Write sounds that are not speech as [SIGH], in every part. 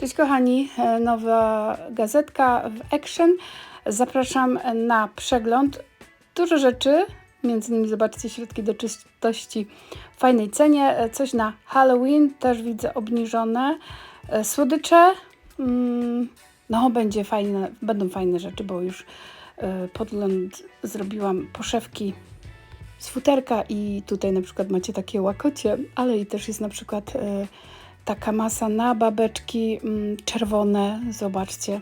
Cześć kochani, e, nowa gazetka w Action. Zapraszam na przegląd. Dużo rzeczy, między innymi zobaczcie środki do czystości w fajnej cenie. E, Coś na Halloween też widzę obniżone. E, Słodycze, mm, no będzie fajne, będą fajne rzeczy, bo już podgląd zrobiłam poszewki z futerka i tutaj na przykład macie takie łakocie, ale i też jest na przykład taka masa na babeczki mm, czerwone, zobaczcie,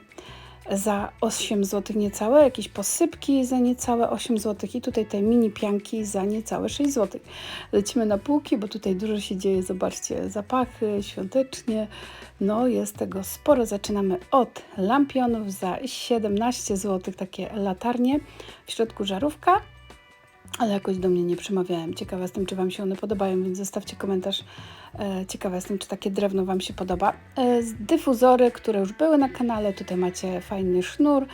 za 8 zł niecałe, jakieś posypki za niecałe 8 zł i tutaj te mini pianki za niecałe 6 zł. Lecimy na półki, bo tutaj dużo się dzieje, zobaczcie, zapachy świątecznie, no jest tego sporo. Zaczynamy od lampionów za 17 zł, takie latarnie, w środku żarówka, ale jakoś do mnie nie przemawiałem. Ciekawa jestem, czy Wam się one podobają, więc zostawcie komentarz. E, Ciekawa jestem, czy takie drewno Wam się podoba. E, z Dyfuzory, które już były na kanale, tutaj macie fajny sznur,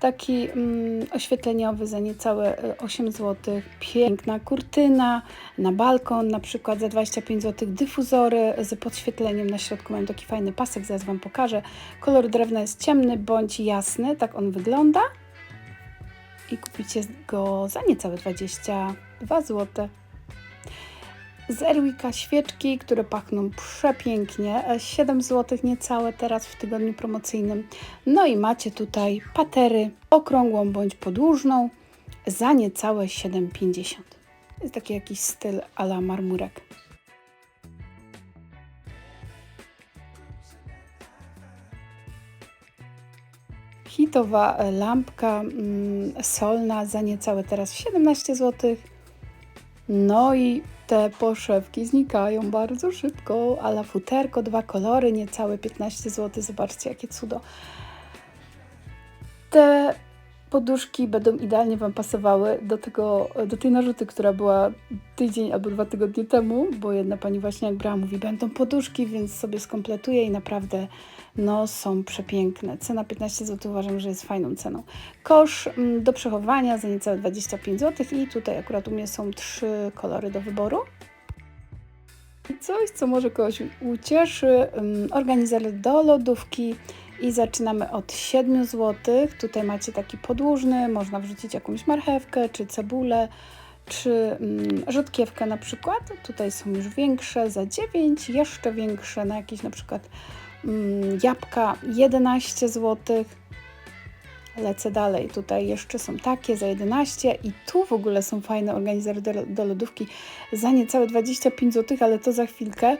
taki mm, oświetleniowy za niecałe e, 8 zł. Piękna kurtyna na balkon, na przykład za 25 zł. Dyfuzory z podświetleniem na środku mają taki fajny pasek, zaraz Wam pokażę. Kolor drewna jest ciemny bądź jasny, tak on wygląda i kupicie go za niecałe 22 zł. Z Erwika świeczki, które pachną przepięknie, 7 zł niecałe teraz w tygodniu promocyjnym. No i macie tutaj patery okrągłą bądź podłużną za niecałe 7,50. Jest taki jakiś styl ala marmurek. Hitowa e, lampka mm, solna za niecałe teraz 17 zł. No i te poszewki znikają bardzo szybko, ale futerko, dwa kolory, niecałe 15 zł. Zobaczcie, jakie cudo. Te poduszki będą idealnie Wam pasowały do, tego, do tej narzuty, która była tydzień albo dwa tygodnie temu, bo jedna Pani właśnie jak brała mówi, będą poduszki, więc sobie skompletuję i naprawdę no, są przepiękne. Cena 15 zł uważam, że jest fajną ceną. Kosz mm, do przechowania za niecałe 25 zł i tutaj akurat u mnie są trzy kolory do wyboru. Coś, co może kogoś ucieszy, um, organizer do lodówki i zaczynamy od 7 zł. Tutaj macie taki podłużny, można wrzucić jakąś marchewkę czy cebulę, czy mm, rzodkiewkę na przykład. Tutaj są już większe za 9, jeszcze większe na jakieś na przykład mm, jabłka 11 zł. Lecę dalej, tutaj jeszcze są takie za 11 i tu w ogóle są fajne organizery do, do lodówki za niecałe 25 zł, ale to za chwilkę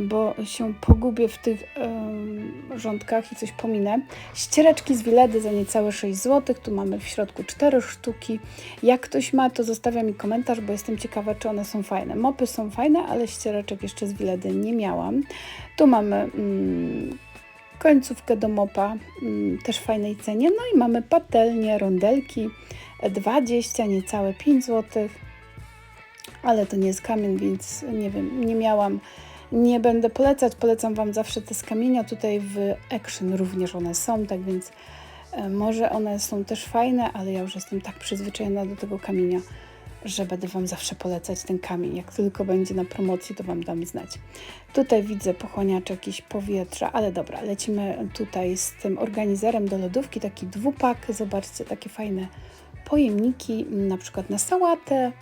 bo się pogubię w tych y, rządkach i coś pominę. Ściereczki z Wiledy za niecałe 6 zł. Tu mamy w środku 4 sztuki. Jak ktoś ma, to zostawia mi komentarz, bo jestem ciekawa, czy one są fajne. Mopy są fajne, ale ściereczek jeszcze z Wiledy nie miałam. Tu mamy mm, końcówkę do mopa, mm, też fajnej cenie. No i mamy patelnie, rondelki, 20, niecałe 5 zł. Ale to nie jest kamień, więc nie wiem, nie miałam nie będę polecać, polecam Wam zawsze te z kamienia. Tutaj w Action również one są, tak więc e, może one są też fajne, ale ja już jestem tak przyzwyczajona do tego kamienia, że będę Wam zawsze polecać ten kamień. Jak tylko będzie na promocji, to Wam dam znać. Tutaj widzę pochłaniacz jakiś powietrza, ale dobra, lecimy tutaj z tym organizerem do lodówki, taki dwupak. Zobaczcie, takie fajne pojemniki, na przykład na sałatę,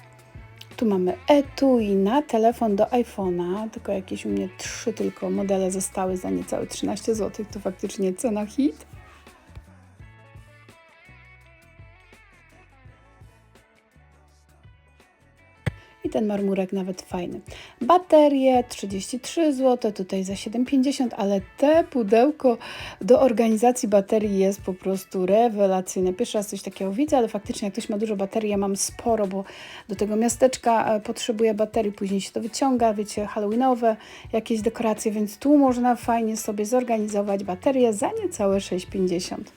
tu mamy etui na telefon do iPhone'a, tylko jakieś u mnie trzy tylko modele zostały za niecałe 13 zł. To faktycznie cena hit. Ten marmurek nawet fajny. Baterie 33 zł, tutaj za 7,50, ale te pudełko do organizacji baterii jest po prostu rewelacyjne. Pierwszy raz coś takiego widzę, ale faktycznie jak ktoś ma dużo baterii, ja mam sporo, bo do tego miasteczka e, potrzebuję baterii, później się to wyciąga, wiecie, halloweenowe jakieś dekoracje, więc tu można fajnie sobie zorganizować baterię za niecałe 6,50.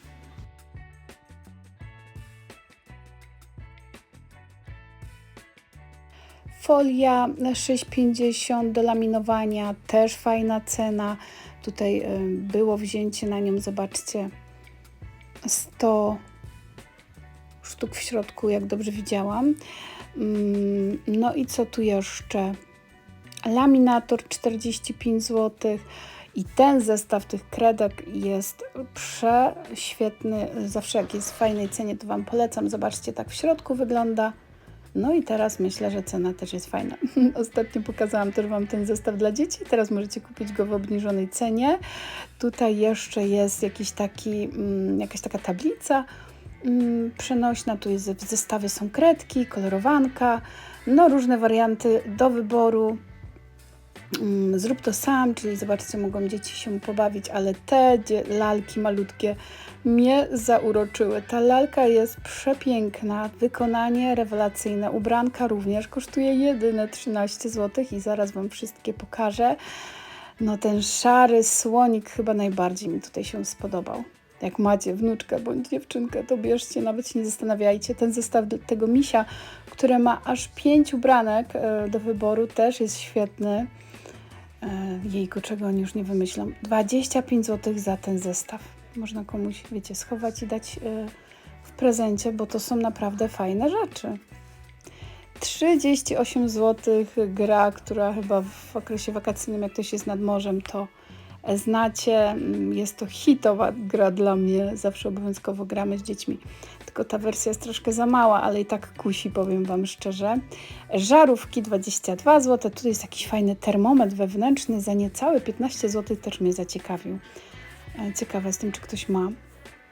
Folia 6,50 do laminowania, też fajna cena. Tutaj y, było wzięcie na nią, zobaczcie, 100 sztuk w środku, jak dobrze widziałam. Mm, no i co tu jeszcze? Laminator 45 zł I ten zestaw tych kredek jest prześwietny. Zawsze jak jest w fajnej cenie, to Wam polecam. Zobaczcie, tak w środku wygląda. No i teraz myślę, że cena też jest fajna. [LAUGHS] Ostatnio pokazałam też Wam ten zestaw dla dzieci. Teraz możecie kupić go w obniżonej cenie. Tutaj jeszcze jest jakiś taki, mm, jakaś taka tablica mm, przenośna. Tu jest w zestawie są kredki, kolorowanka, no różne warianty do wyboru. Mm, zrób to sam, czyli zobaczcie, mogą dzieci się pobawić, ale te lalki malutkie mnie zauroczyły. Ta lalka jest przepiękna, wykonanie rewelacyjne, ubranka również, kosztuje jedyne 13 zł i zaraz Wam wszystkie pokażę. No ten szary słonik chyba najbardziej mi tutaj się spodobał. Jak macie wnuczkę bądź dziewczynkę, to bierzcie, nawet się nie zastanawiajcie. Ten zestaw tego misia, który ma aż 5 ubranek e, do wyboru, też jest świetny. E, jejku, czego oni już nie wymyślą. 25 zł za ten zestaw. Można komuś, wiecie, schować i dać e, w prezencie, bo to są naprawdę fajne rzeczy. 38 zł gra, która chyba w okresie wakacyjnym, jak ktoś jest nad morzem, to znacie. Mm, jest to hitowa gra dla mnie. Zawsze obowiązkowo gramy z dziećmi. Tylko ta wersja jest troszkę za mała, ale i tak kusi, powiem Wam szczerze. Żarówki 22 zł. Tu jest jakiś fajny termometr wewnętrzny za niecałe 15 zł. Też mnie zaciekawił. E, ciekawa jestem, czy ktoś ma.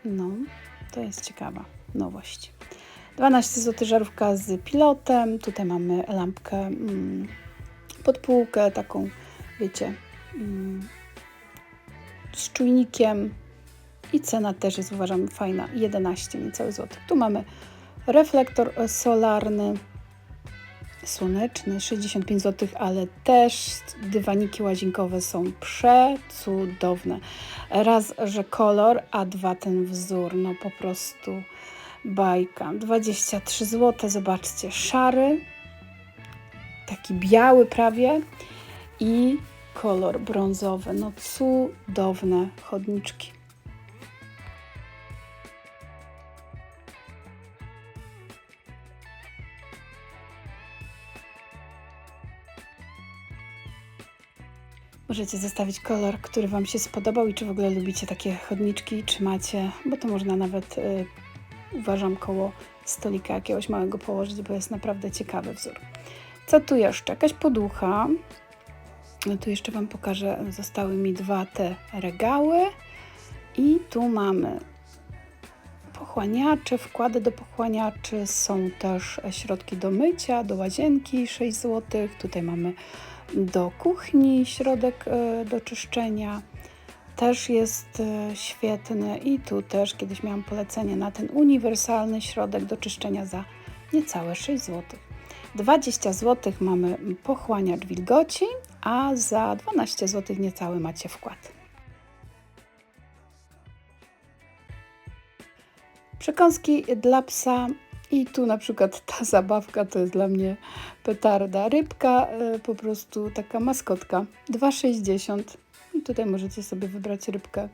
No, to jest ciekawa nowość. 12 zł żarówka z pilotem. Tutaj mamy lampkę mm, pod półkę, taką, wiecie, mm, z czujnikiem i cena też jest uważam fajna, 11 niecały złotych. Tu mamy reflektor solarny, słoneczny, 65 zł, ale też dywaniki łazienkowe są przecudowne. Raz, że kolor, a dwa ten wzór, no po prostu bajka. 23 zł, zobaczcie, szary, taki biały prawie i kolor brązowy. No cudowne chodniczki. Możecie zostawić kolor, który Wam się spodobał i czy w ogóle lubicie takie chodniczki, czy macie, bo to można nawet, y, uważam, koło stolika jakiegoś małego położyć, bo jest naprawdę ciekawy wzór. Co tu jeszcze? Jakaś poducha, no tu jeszcze Wam pokażę, zostały mi dwa te regały i tu mamy pochłaniacze, wkłady do pochłaniaczy, są też środki do mycia, do łazienki 6 zł, tutaj mamy do kuchni środek e, do czyszczenia, też jest e, świetny i tu też kiedyś miałam polecenie na ten uniwersalny środek do czyszczenia za niecałe 6 zł. 20 zł mamy pochłaniacz wilgoci, a za 12 zł niecały macie wkład. Przekąski dla psa i tu na przykład ta [LAUGHS] zabawka to jest dla mnie petarda. Rybka, y, po prostu taka maskotka, 2,60 i tutaj możecie sobie wybrać rybkę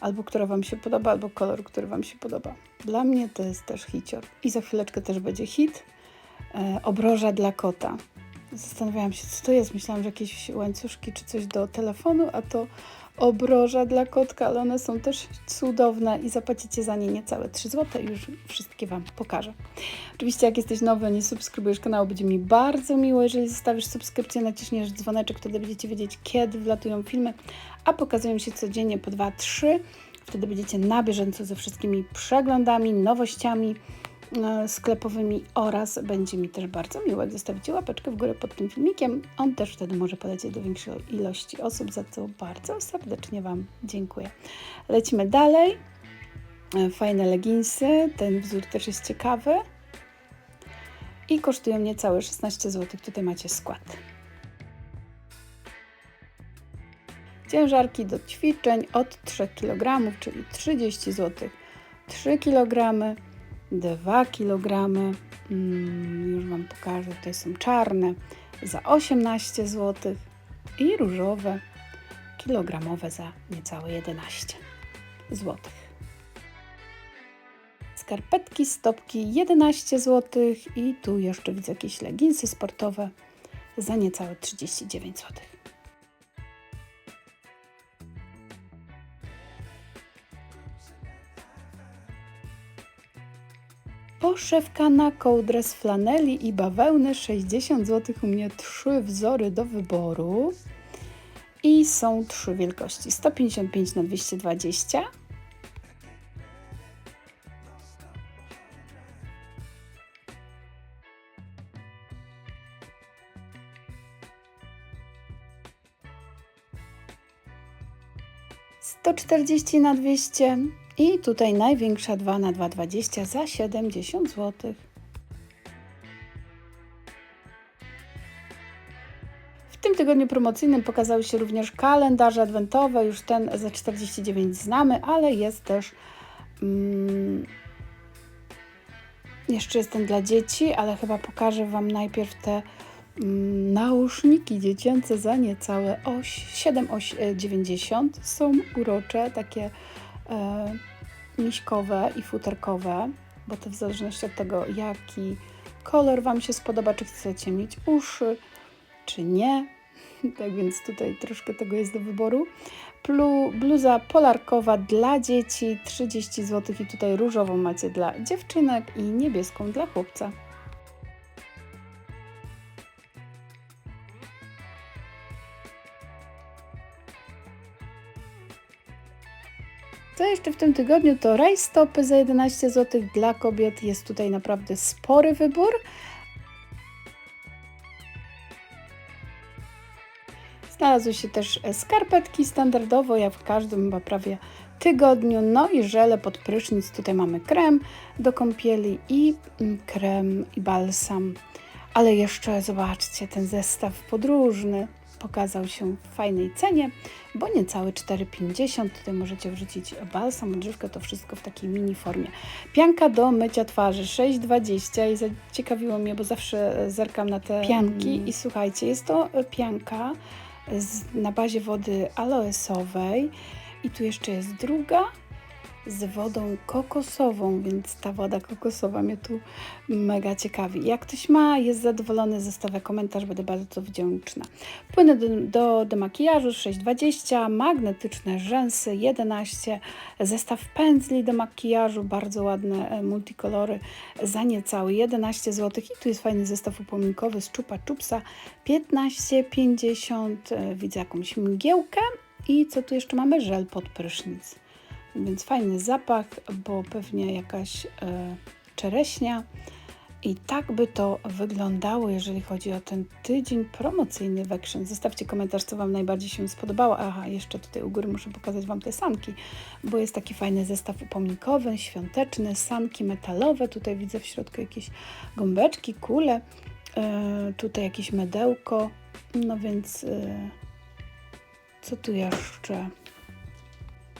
albo która Wam się podoba, albo kolor, który Wam się podoba. Dla mnie to jest też hicior. I za chwileczkę też będzie hit. E, obroża dla kota. Zastanawiałam się, co to jest. Myślałam, że jakieś łańcuszki czy coś do telefonu, a to obroża dla kotka, ale one są też cudowne i zapłacicie za nie niecałe 3 zł. Już wszystkie Wam pokażę. Oczywiście, jak jesteś nowy, nie subskrybujesz kanału, będzie mi bardzo miło, jeżeli zostawisz subskrypcję, naciśniesz dzwoneczek, wtedy będziecie wiedzieć, kiedy wlatują filmy, a pokazują się codziennie po 2-3. Wtedy będziecie na bieżąco ze wszystkimi przeglądami, nowościami sklepowymi oraz będzie mi też bardzo miło, jak zostawicie łapeczkę w górę pod tym filmikiem. On też wtedy może polecieć do większej ilości osób, za co bardzo serdecznie Wam dziękuję. Lecimy dalej. E, fajne leginsy, ten wzór też jest ciekawy i kosztują niecałe 16 zł. Tutaj macie skład. Ciężarki do ćwiczeń od 3 kg, czyli 30 zł. 3 kg 2 kg. Mm, już Wam pokażę, tutaj są czarne za 18 zł i różowe kilogramowe za niecałe 11 zł. Skarpetki, stopki 11 zł i tu jeszcze widzę jakieś leginsy sportowe za niecałe 39 zł. Poszewka na kołdrę z flaneli i bawełny 60 zł. U mnie trzy wzory do wyboru. I są trzy wielkości 155 na 220 140 na 200 i tutaj największa 2 na 220 za 70 zł. W tym tygodniu promocyjnym pokazały się również kalendarze adwentowe, już ten za 49 znamy, ale jest też mm, jeszcze jest ten dla dzieci, ale chyba pokażę Wam najpierw te mm, nauszniki dziecięce za niecałe 7,90 są urocze, takie e, miśkowe i futerkowe, bo to w zależności od tego, jaki kolor Wam się spodoba, czy chcecie mieć uszy, czy nie. [LAUGHS] Tak więc tutaj troszkę tego jest do wyboru. Plu, bluza polarkowa dla dzieci 30 zł i tutaj różową macie dla dziewczynek i niebieską dla chłopca. Co jeszcze w tym tygodniu to rajstopy za 11 zł dla kobiet. Jest tutaj naprawdę spory wybór. Znalazły się też skarpetki standardowo, jak w każdym chyba prawie tygodniu. No i żele pod prysznic. Tutaj mamy krem do kąpieli i mm, krem i balsam. Ale jeszcze zobaczcie, ten zestaw podróżny pokazał się w fajnej cenie, bo niecałe 4,50. Tutaj możecie wrzucić balsam, odżywkę, to wszystko w takiej mini formie. Pianka do mycia twarzy 6,20 i zaciekawiło mnie, bo zawsze zerkam na te pianki i słuchajcie, jest to pianka z, na bazie wody aloesowej i tu jeszcze jest druga z wodą kokosową, więc ta woda kokosowa mnie tu mega ciekawi. Jak ktoś ma, jest zadowolony, zostawia komentarz, będę bardzo wdzięczna. Płyny do, do, do makijażu 6,20, magnetyczne rzęsy 11, zestaw pędzli do makijażu, bardzo ładne e, multikolory za niecały 11 zł i tu jest fajny zestaw upominkowy z Czupa Czupsa 15,50, e, widzę jakąś mgiełkę i co tu jeszcze mamy? Żel pod prysznic więc fajny zapach, bo pewnie jakaś e, czereśnia. I tak by to wyglądało, jeżeli chodzi o ten tydzień promocyjny w Action. Zostawcie komentarz, co Wam najbardziej się spodobało. Aha, jeszcze tutaj u góry muszę pokazać Wam te sanki, bo jest taki fajny zestaw upominkowy, świąteczny, sanki metalowe. Tutaj widzę w środku jakieś gąbeczki, kule, e, tutaj jakieś medełko. No więc e, co tu jeszcze?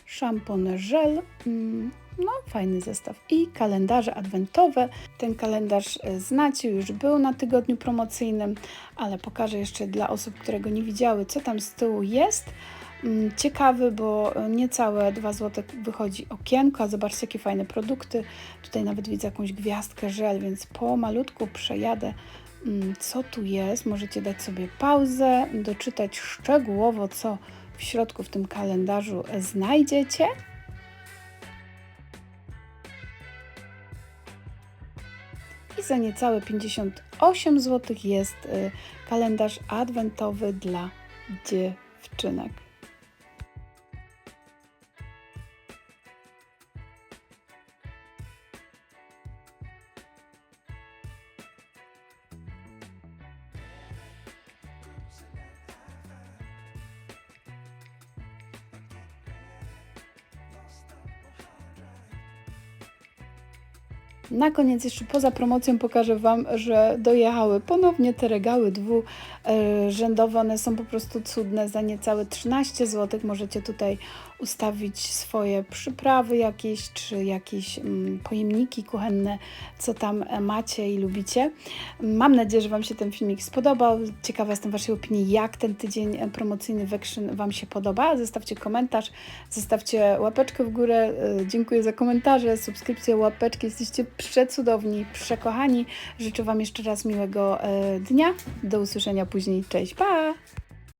Szampon żel. Mm, no, fajny zestaw. I kalendarze adwentowe. Ten kalendarz e, znacie, już był na tygodniu promocyjnym, ale pokażę jeszcze dla osób, które go nie widziały, co tam z tyłu jest. Mm, ciekawy, bo niecałe 2 zł wychodzi okienko, zobaczcie jakie fajne produkty. Tutaj nawet widzę jakąś gwiazdkę żel, więc po malutku przejadę mm, co tu jest. Możecie dać sobie pauzę, doczytać szczegółowo, co w środku w tym kalendarzu znajdziecie. I za niecałe 58 zł jest y, kalendarz adwentowy dla dziewczynek. Na koniec jeszcze poza promocją pokażę Wam, że dojechały ponownie te regały dwurzędowe. One są po prostu cudne. Za niecałe 13 zł możecie tutaj ustawić swoje przyprawy jakieś, czy jakieś mm, pojemniki kuchenne, co tam macie i lubicie. Mam nadzieję, że Wam się ten filmik spodobał. Ciekawa jestem Waszej opinii, jak ten tydzień promocyjny w Action Wam się podoba. Zostawcie komentarz, zostawcie łapeczkę w górę. Dziękuję za komentarze, subskrypcje, łapeczki. Jesteście przecudowni, przekochani. Życzę Wam jeszcze raz miłego e, dnia. Do usłyszenia później. Cześć, pa!